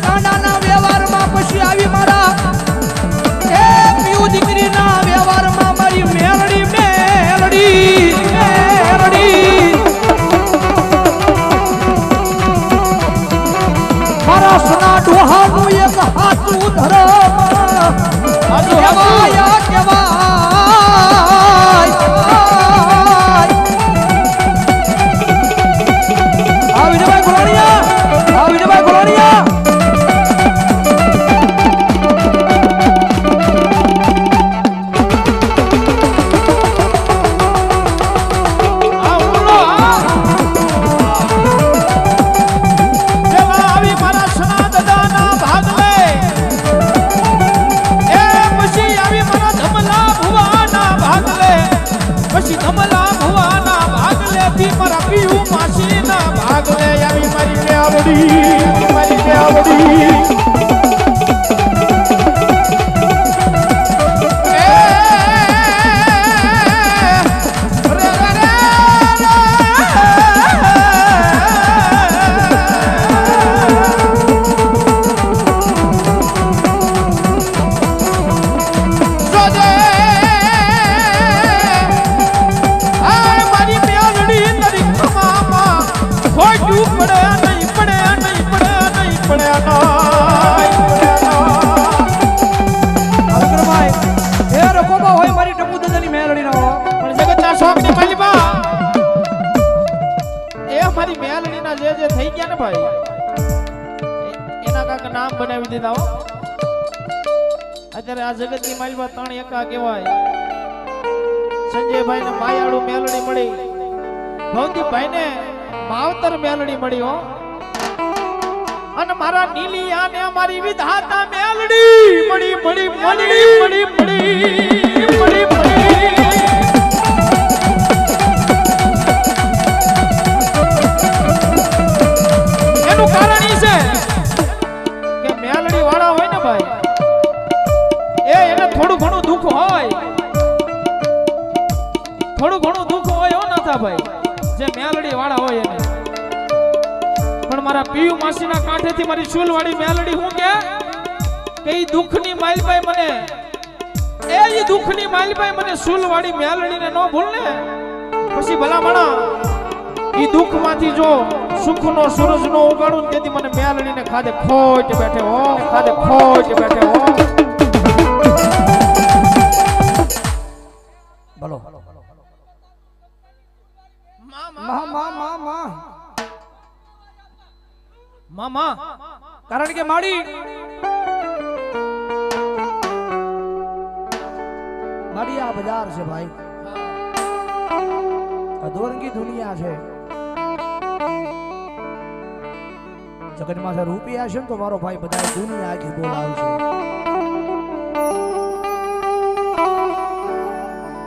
કાંડાના વ્યવહારમાં પછી આવી મારા એ પીયુ વ્યવહારમાં મારી મેલડી મેલડી મેલડી. મારા સના ડોહાનું એક ભાગલે આવી મારી મેવડી મારી મેવડી બનાવી દીધા અત્યારે આ જગતની માલિબા ત્રણ એકા કહેવાય સંજયભાઈ ને મેલણી મળી ભવદીપભાઈ ને માવતર મેલડી મળી હો અને મારા નીલિયા ને મારી વિધાતા મેલડી મળી મળી મળી મળી મળી મળી મળી. થોડું ઘણું દુઃખ હોય. હો નાથા ભાઈ. જે મેલડી વાળા હોય એને. પણ મારા પીયુ માસીના કાંઠેથી મારી ચૂલવાળી મેલડી હું કે? કે ઈ દુઃખની માલભાઈ મને, એ દુઃખની માલભાઈ મને ચૂલવાળી મેલડીને ન ભૂલ ને પછી ભલામણા એ દુઃખમાંથી જો સુખનો સૂરજ નો ઉગાડું તેથી મને મેલડીને ખાધે ખોટ બેઠે હો, ખાધે ખોટ બેઠે હો. બોલો. મા મા મા મા મા મામા. કારણ કે માડી. આ બજાર છે ભાઈ. અધોરંગી દુનિયા છે. જગતમાં છે રૂપિયા છે ને તો મારો ભાઈ બધા દુનિયા આખી બોલાવશે.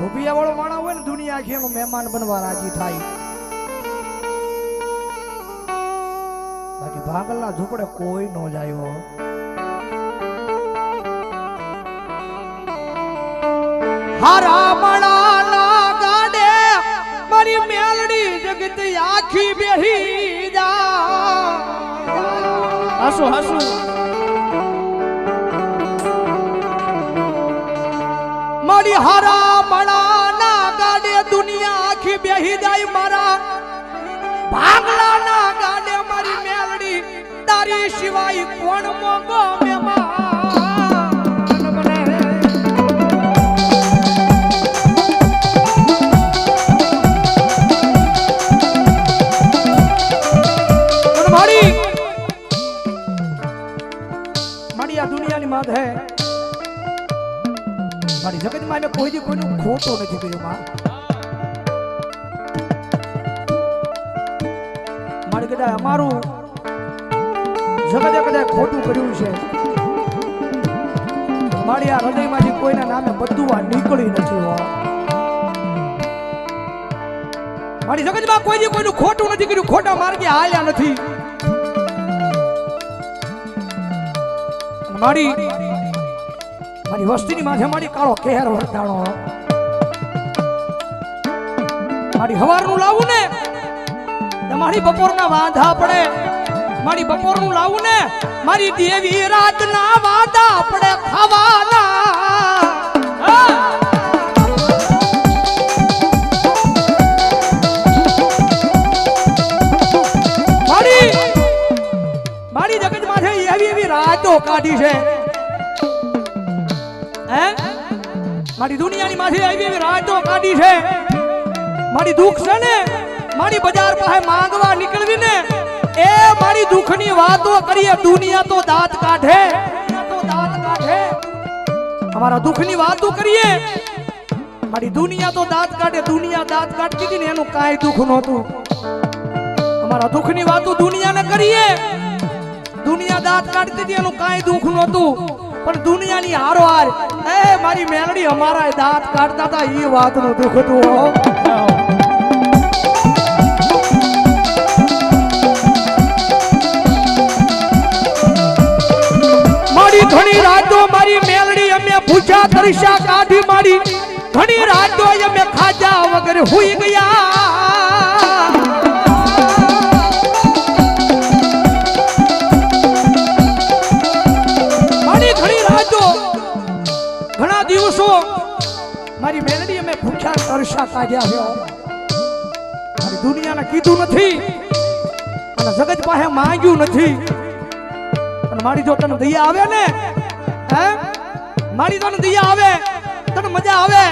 રૂપિયા વાળો માણસ હોય ને દુનિયા આખી એનો મહેમાન બનવા રાજી થાય. બાકી ભાગલના ઝૂંપડે કોઈ નો જાયો હારા મણાના ગાડે મારી મેલડી જગત આખી બેહી જા હસુ હસુ. મારી હારા મણાના ગાડે દુનિયા આખી બેહી જાય મારા. ભાગલાના મારી જગતમાં મેં કોઈ દી કોઈનું ખોટો નથી કર્યું માં. મારે કદાચ અમારું જગતે કદાચ ખોટું કર્યું છે. મારી આ હૃદયમાંથી કોઈના નામે આ નીકળી નથી મારી જગતમાં કોઈ કોઈનું ખોટું નથી કર્યું, ખોટા માર્ગે હાલ્યા નથી. મારી મારી વસ્તીની માથે મારી કાળો કેહર વર્તાણો. મારી હવારનું લાવું ને તમારી મારી બપોરના વાંધા પડે. મારી બપોરનું લાવું ને મારી દેવી રાતના વાદા આપણે ખાવાના. રાતો કાઢી છે. હે? મારી દુનિયાની માથે એવી એવી રાતો કાઢી છે. મારી દુઃખ છે ને? મારી બજાર પાસે માંગવા નીકળવી ને એ મારી દુઃખની વાતો કરીએ, દુનિયા તો દાંત કાઢે. તો દાંત કાઢે અમારા દુઃખની વાતો કરીએ. મારી દુનિયા તો દાંત કાઢે, દુનિયા દાંત કાઢતી હતી ને એનું કાંઈ દુઃખ નહોતું. અમારા દુઃખની વાતો દુનિયાને કરીએ. દુનિયા દાંત કાઢતી હતી, એનું કાંઈ દુઃખ નહોતું. પણ દુનિયાની હારો હાર એ મારી મેલડી અમારા દાંત કાઢતા હતા એ વાતનું દુઃખ હતું મારી ઘણી રાતો મારી મેલડી અમે પૂજા તરસ્યા કાઢી મારી. ઘણી રાતો અમે ખાજા વગર હુઈ ગયા. ઘણી ઘણી રાતો ઘણા દિવસો મારી મેલડી અમે ભૂખ્યા તરસ્યા કાઢ્યા છે મારી દુનિયાને કીધું નથી, અને જગત પાસે માંગ્યું નથી. મારી જો તને દયા આવે ને, હે? મારી તને દયા આવે, તને મજા આવે.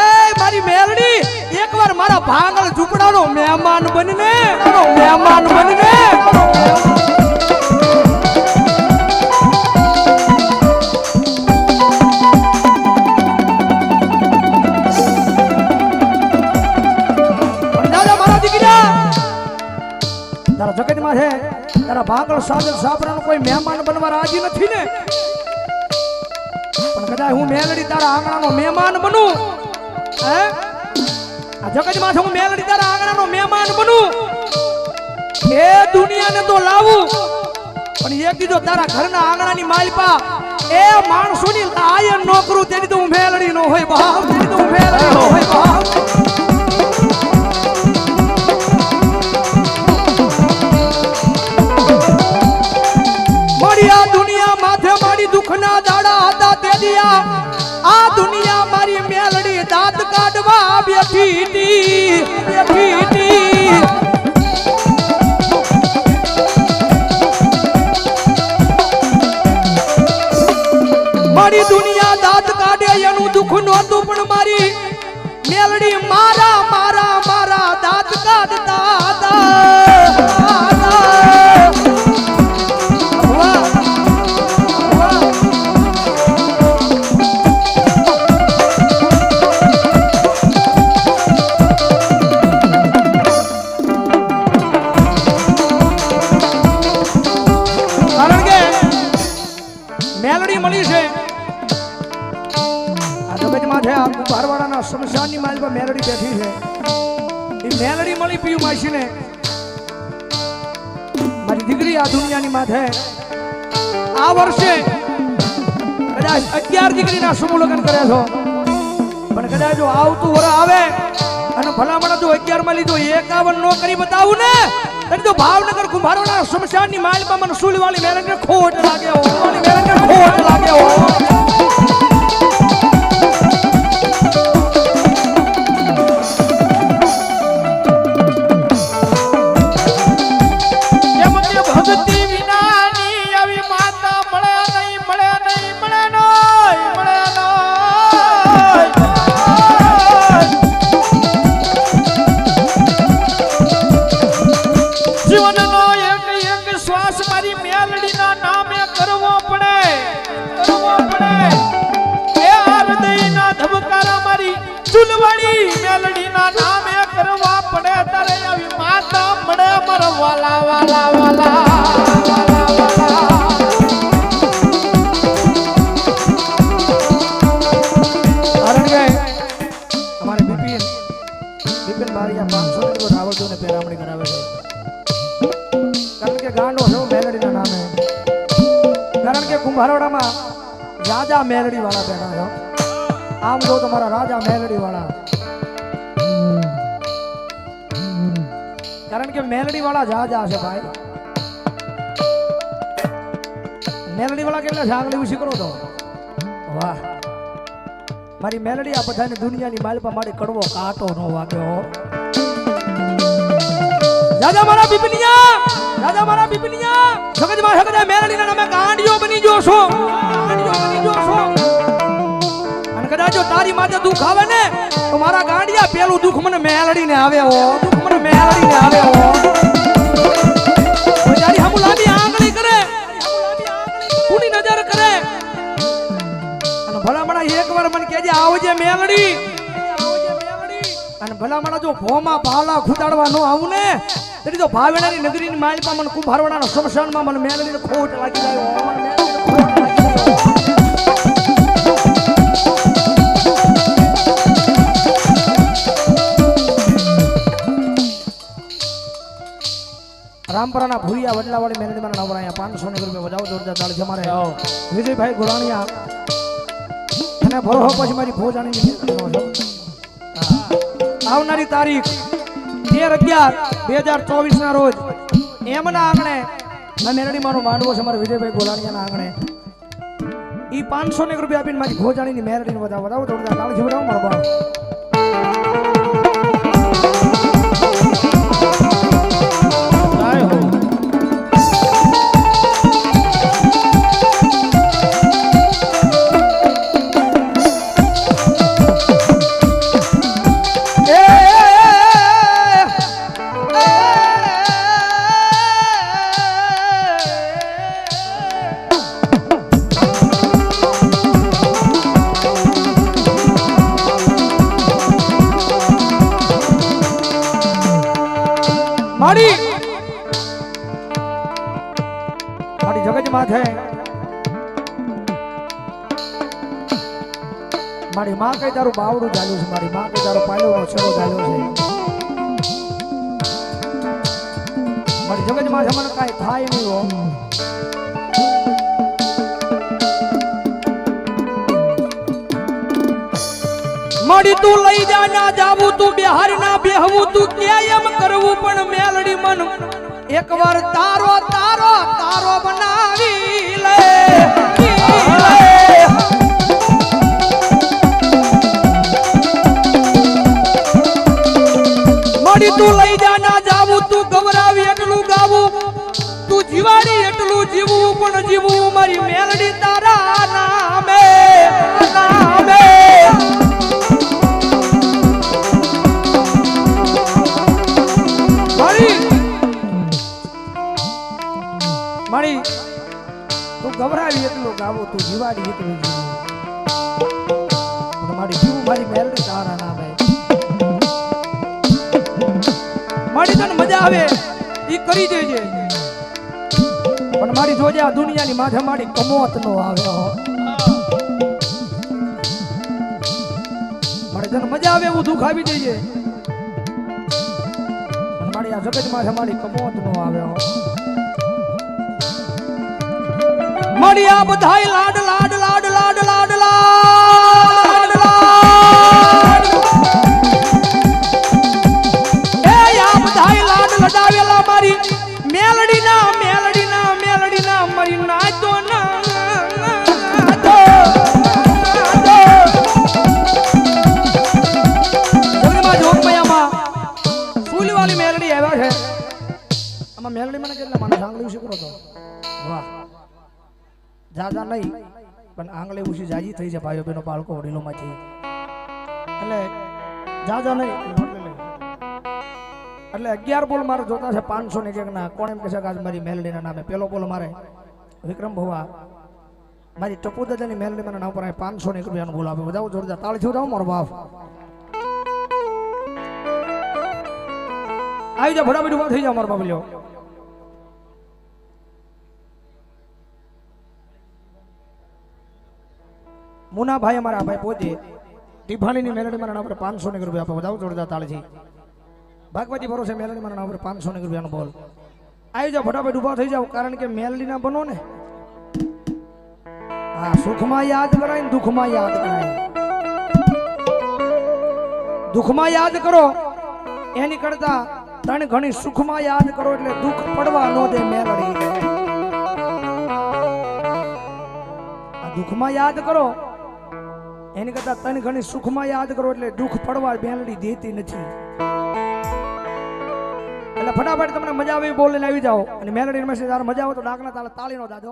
એ મારી મેલડી, એકવાર મારા ભાંગળ ઝૂંપડાનો મહેમાન બનને મહેમાન ભાગળ સાગર સાબરાનો કોઈ મહેમાન બનવા રાજી નથી ને. પણ કદાચ હું મેલડી તારા આંગણાનો મહેમાન બનું. હે? આ જગતમાં હું મેલડી તારા આંગણાનો મહેમાન બનું. એ દુનિયાને તો લાવું. પણ એક દીધો તારા ઘરના આંગણાની માલપા, એ માણસોની લાયન નોકરું તેની તો હું મેલડી નો હોય બાપ તેની તો હું મેલડી નો હોય બાપ કાઢવા બેઠી હતી. બેઠી દુનિયા દાંત કાઢે એનું દુઃખ નહોતું પણ આ દુનિયાની માથે. આ વર્ષે કદાચ અગિયાર દીકરીના સમૂહ લગ્ન કરે છો. પણ કદાચ જો આવતું વર આવે અને ભલામણ જો અગિયારમાં લીધો એકાવન નો કરી બતાવું ને, તને તો ભાવનગર કુંભારોના શમશાનની માલમાં મને સુલવાળી મેરંગે ખોટ લાગે હો. મેરંગે ખોટ લાગે હો. કુંભારવાડામાં રાજા મેલડી વાળા આમ જો તમારા રાજા મેલડી વાળા કારણ કે મેલડી વાળા રાજા છે ભાઈ. મેલડી વાળા કેટલા આંગળી ઉછી કરો તો? વાહ. મારી મેલડી આ બધાને દુનિયાની માલપા મારી કડવો કાંટો નો વાગ્યો રાજા મારા બિપિનિયા રાજા મારા બિપિનિયા સગજમાં સગજા મેલડીના નામે કાંડિયો બની છો. ગાંડિયો બની અને કદાચ જો તારી માથે દુઃખ આવે ને? તો મારા ગાંડિયા, પેલું દુઃખ મને મેલડીને આવે હો. દુખ મને મેલડીને આવે હો. બજારી હમ લાંબી આંગળી કરે. કુની નજર કરે. અને ભલામણા એકવાર મને કહેજે, આવજે મેલડી. અને ભલામણા જો ભોમાં ભાલા ખુદાડવા ન આવું ને તેથી તો ભાવેણાની નગરીની માલિકા મને કુંભારવાડાના સ્મશાનમાં મને મેલડીને ખોટ લાગી જાય રામપરાના ભૂરિયા વડલાવાળી મેનેજમેન્ટ નવરા અહીંયા પાંચસો ને રૂપિયા વધારો જોરદાર ચાલે છે મારે. વિજયભાઈ ગોરાણીયા અને ભરોહો પછી મારી ભોજાણી આવનારી તારીખ તેર અગિયાર બે હજાર ચોવીસ ના રોજ એમના આંગણે મેરડી મારો માંડવો છે મારા વિજયભાઈ ગોલાણીયાના આંગણે. ઈ પાંચસો ને રૂપિયા આપીને મારી ભોજાણીની મેરડીને બધા વધાવો જોરદાર ચાલે છે વધાવો મારો મારી મારી જગત માથે. મારી માં કઈ તારું બાવડું ચાલ્યું છે? મારી માં કઈ તારું પાયલો નો છેડો ચાલ્યો છે? મારી જગત માથે મને કઈ થાય નહીં હો. મારી તું લઈ જા, ના જાવું તું, બિહાર ના બેહવું તું કે એમ કરવું પણ મેલડી મન એકવાર તારો તારો તારો બનાવી લે. મળી તું લઈ ગભરાવી એટલું ગાવું તું જીવાડી એટલું જીવું. મારી જીવ, મારી મેલડી તારા નામે મારી તને મજા આવે એ કરી દેજે. પણ મારી જોજે આ દુનિયાની માથે મારી કમોત નો આવે મારી તને મજા આવે એવું દુઃખ આવી દેજે મારી આ જગત માથે મારી કમોત નો આવે આ બધાય લાડ લાડ લાડ લાડ લાડ લાડ લાડ. એ આ બધાય લાડ લડાવેલા મારી મેલડીના મેલડીના મેલડીના મારી નાચો મેલડી આવ્યા છે. આમાં મેલડી મને કેટલા મને આંગળી શીખરો કરો તો? વાહ જાજા નહીં, પણ આંગળી ઉછી જાજી થઈ છે ભાઈઓ બેનો બાળકો વડીલોમાંથી. એટલે જાજા નહીં એટલે અગિયાર બોલ મારે જોતા છે પાંચસો ને ના કોણ એમ કહે છે કે આજ મારી મેલડીના નામે? પેલો બોલ મારે, વિક્રમ ભવા. મારી ટપુ દાદાની મેલડી મને નામ પર પાંચસો ને એક રૂપિયાનો બોલ આપે બધા જોરદાર. તાળી છું મારો બાપ. આવી જાવ ફટાફટ ઊભા થઈ જાઓ મારો બાપ લ્યો. મુનાભાઈ અમારા ભાઈ પોતે ટીફાણીની મેલડી મારા નામ પર પાંચસો ને રૂપિયા આપો. બધા જોડતા તાળજી ભાગવતી ભરોસે મેલડી મારા નામ પર પાંચસો ને રૂપિયાનો બોલ. આવી જાઓ, ફટાફટ ઊભા થઈ જાઓ, કારણ કે મેલડી ના બનો ને. હા, સુખમાં યાદ કરાય ને દુઃખમાં યાદ કરાય. દુઃખમાં યાદ કરો, એની કરતા ત્રણ ઘણી સુખમાં યાદ કરો એટલે દુઃખ પડવા ન દે મેલડી. દુઃખમાં યાદ કરો એની કરતા તને ઘણી સુખમાં યાદ કરો એટલે દુઃખ પડવા બેલડી દેતી નથી. એટલે ફટાફટ તમને મજા આવી બોલીને આવી જાઓ. અને મેલડી મેસેજ મજા આવે તો ડાકના તાલે તાળીનો દાદો